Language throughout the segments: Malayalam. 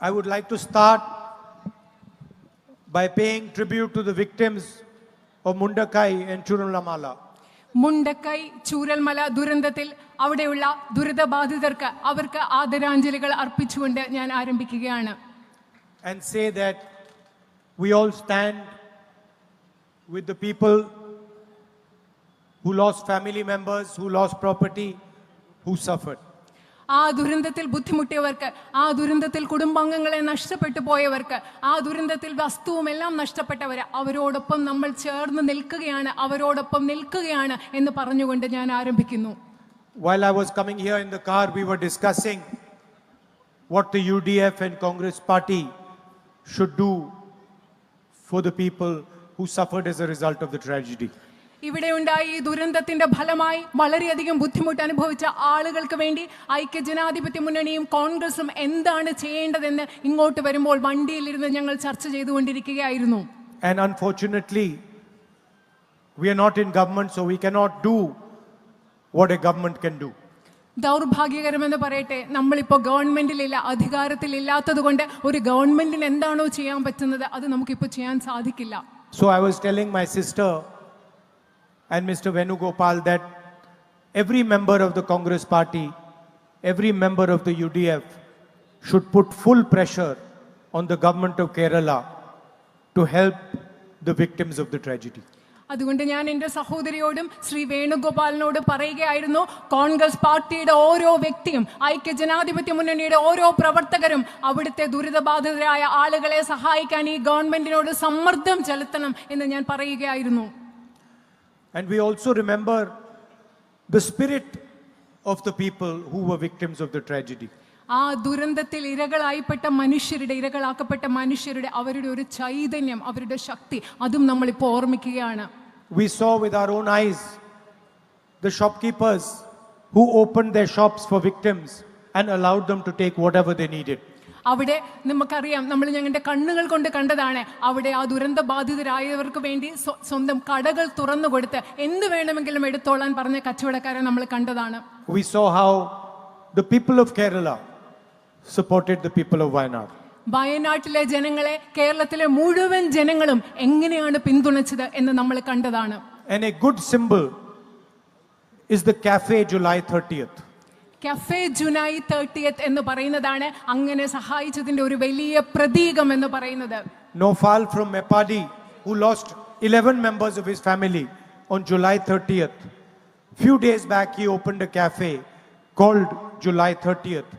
I would like to start by paying tribute to the victims of Mundakai and Churulamala. Mundakkai Chooralmala ദുരന്തത്തിൽ അവിടെയുള്ള ദുരിതബാധിതർക്ക് അവർക്ക് ആദരാഞ്ജലികൾ അർപ്പിച്ചുകൊണ്ട് ഞാൻ ആരംഭിക്കുകയാണ് and say that we all stand with the people who lost family members, who lost property, who suffered. ആ ദുരന്തത്തിൽ ബുദ്ധിമുട്ടിയവർക്ക് ആ ദുരന്തത്തിൽ കുടുംബാംഗങ്ങളെ നഷ്ടപ്പെട്ടു പോയവർക്ക് ആ ദുരന്തത്തിൽ വസ്തുവും എല്ലാം നഷ്ടപ്പെട്ടവർ അവരോടൊപ്പം നമ്മൾ ചേർന്ന് നിൽക്കുകയാണ് അവരോടൊപ്പം നിൽക്കുകയാണ് എന്ന് പറഞ്ഞുകൊണ്ട് ഞാൻ ആരംഭിക്കുന്നു While I was coming here in the car, we were discussing what the UDF and Congress party should do for the people who suffered as a result of the tragedy. ഇവിടെ ഉണ്ടായ ഈ ദുരന്തത്തിന്റെ ഫലമായി വളരെയധികം ബുദ്ധിമുട്ട് അനുഭവിച്ച ആളുകൾക്ക് വേണ്ടി ഐക്യ ജനാധിപത്യ മുന്നണിയും കോൺഗ്രസും എന്താണ് ചെയ്യേണ്ടതെന്ന് ഇങ്ങോട്ട് വരുമ്പോൾ വണ്ടിയിലിരുന്ന് ഞങ്ങൾ ചർച്ച ചെയ്തുകൊണ്ടിരിക്കുകയായിരുന്നു And unfortunately, we are not in government, so we cannot do what a government can do. ദൗർഭാഗ്യകരമെന്ന് പറയട്ടെ നമ്മളിപ്പോൾ ഗവൺമെന്റിലില്ല അധികാരത്തിലില്ലാത്തത് കൊണ്ട് ഒരു ഗവൺമെന്റിന് എന്താണോ ചെയ്യാൻ പറ്റുന്നത് അത് നമുക്കിപ്പോൾ ചെയ്യാൻ സാധിക്കില്ല so I was telling my sister and Mr. Venugopal that every member of the Congress party, every member of the UDF should put full pressure on the government of Kerala to help the victims of the tragedy. അതുകൊണ്ട് ഞാൻ എന്റെ സഹോദരിയോടും ശ്രീ വേണുഗോപാലിനോട് പറയുകയായിരുന്നു കോൺഗ്രസ് പാർട്ടിയുടെ ഓരോ വ്യക്തിയും ഐക്യ ജനാധിപത്യ മുന്നണിയുടെ ഓരോ പ്രവർത്തകരും അവിടുത്തെ ദുരിതബാധിതരായ ആളുകളെ സഹായിക്കാൻ ഈ ഗവൺമെന്റിനോട് സമ്മർദ്ദം ചെലുത്തണം എന്ന് ഞാൻ പറയുകയായിരുന്നു And we also remember the spirit of the people who were victims of the tragedy. ആ ദുരന്തത്തിൽ ഇരകളായിപ്പെട്ട മനുഷ്യരുടെ ഇരകളാക്കപ്പെട്ട മനുഷ്യരുടെ അവരുടെ ഒരു ചൈതന്യം അവരുടെ ശക്തി അതും നമ്മളിപ്പോൾ ഓർമ്മിക്കുകയാണ് We saw with our own eyes the shopkeepers who opened their shops for victims and allowed them to take whatever they needed. അവിടെ നമുക്കറിയാം നമ്മൾ ഞങ്ങളുടെ കണ്ണുകൾ കൊണ്ട് കണ്ടതാണ് അവിടെ ആ ദുരന്ത ബാധിതരായവർക്ക് വേണ്ടി സ്വന്തം കടകൾ തുറന്നു കൊടുത്ത് എന്ത് വേണമെങ്കിലും എടുത്തോളാൻ പറഞ്ഞ കച്ചവടക്കാരെ നമ്മൾ കണ്ടതാണ് We saw how the people of Kerala supported the people of Wayanad. വയനാട്ടിലെ ജനങ്ങളെ കേരളത്തിലെ മുഴുവൻ ജനങ്ങളും എങ്ങനെയാണ് പിന്തുണച്ചത് എന്ന് നമ്മൾ കണ്ടതാണ് And a good symbol is the cafe July 30th. Cafe July thirtieth എന്ന് പറയുന്നതാണ് അങ്ങനെ സഹായിച്ചതിന്റെ ഒരു വലിയ പ്രതീകം എന്ന് പറയുന്നത് Nofal from Mepadi, who lost 11 members of his family on July 30th. Few days back, he opened a cafe called July 30th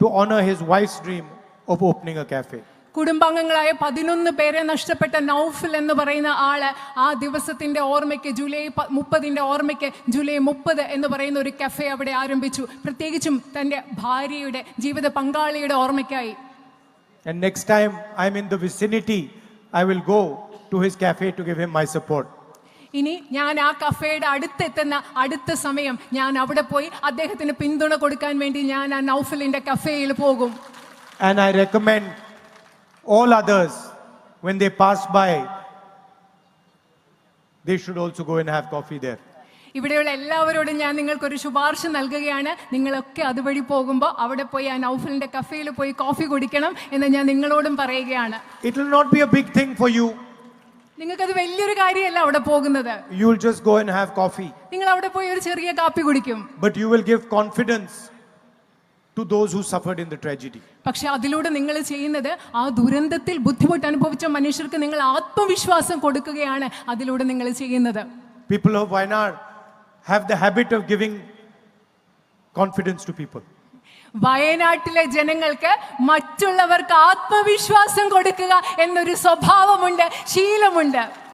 to honor his wife's dream of opening a cafe. കുടുംബാംഗങ്ങളായ പതിനൊന്ന് പേരെ നഷ്ടപ്പെട്ട നൗഫിൽ എന്ന് പറയുന്ന ആൾ ആ ദിവസത്തിന്റെ ഓർമ്മയ്ക്ക് ജൂലൈ മുപ്പതിന്റെ ഓർമ്മയ്ക്ക് ജൂലൈ മുപ്പത് എന്ന് പറയുന്ന ഒരു കഫേ അവിടെ ആരംഭിച്ചു. പ്രത്യേകിച്ചും തന്റെ ഭാര്യയുടെ ജീവിത പങ്കാളിയുടെ ഓർമ്മയ്ക്കായി. And next time I'm in the vicinity, I will go to his cafe to give him my support. ഇനി ഞാൻ ആ കഫേയുടെ അടുത്തെത്തുന്ന അടുത്ത സമയം ഞാൻ അവിടെ പോയി അദ്ദേഹത്തിന് പിന്തുണ കൊടുക്കാൻ വേണ്ടി ഞാൻ ആ നൗഫലിന്റെ കഫേയിൽ പോകും. And I recommend all others, when they pass by, they should also go and have coffee there. ഇവിടെയുള്ള എല്ലാവരോടും ഞാൻ നിങ്ങൾക്കൊരു ശുപാർശ നൽകുകയാണ് നിങ്ങളൊക്കെ അതുവഴി പോകുമ്പോൾ അവിടെ പോയി ആ നൗഫലിന്റെ കഫേയിൽ പോയി കോഫി കുടിക്കണം എന്ന് ഞാൻ നിങ്ങളോടും പറയുകയാണ് It will not be a big thing for you. നിങ്ങൾക്കത് വലിയൊരു കാര്യമല്ല അവിടെ പോകുന്നത് You will just go and have coffee. നിങ്ങൾ അവിടെ പോയി ഒരു ചെറിയ കാപ്പി കുടിക്കും But you will give confidence to those who suffered in the tragedy. പക്ഷെ അതിലൂടെ നിങ്ങൾ ചെയ്യുന്നത് ആ ദുരന്തത്തിൽ ബുദ്ധിമുട്ട് അനുഭവിച്ച മനുഷ്യർക്ക് നിങ്ങൾ ആത്മവിശ്വാസം കൊടുക്കുകയാണ് അതിലൂടെ നിങ്ങൾ ചെയ്യുന്നത് People of Wayanad have the habit of giving confidence to people. വയനാട്ടിലെ ജനങ്ങൾക്ക് മറ്റുള്ളവർക്ക് ആത്മവിശ്വാസം കൊടുക്കുക എന്നൊരു സ്വഭാവമുണ്ട് ശീലമുണ്ട്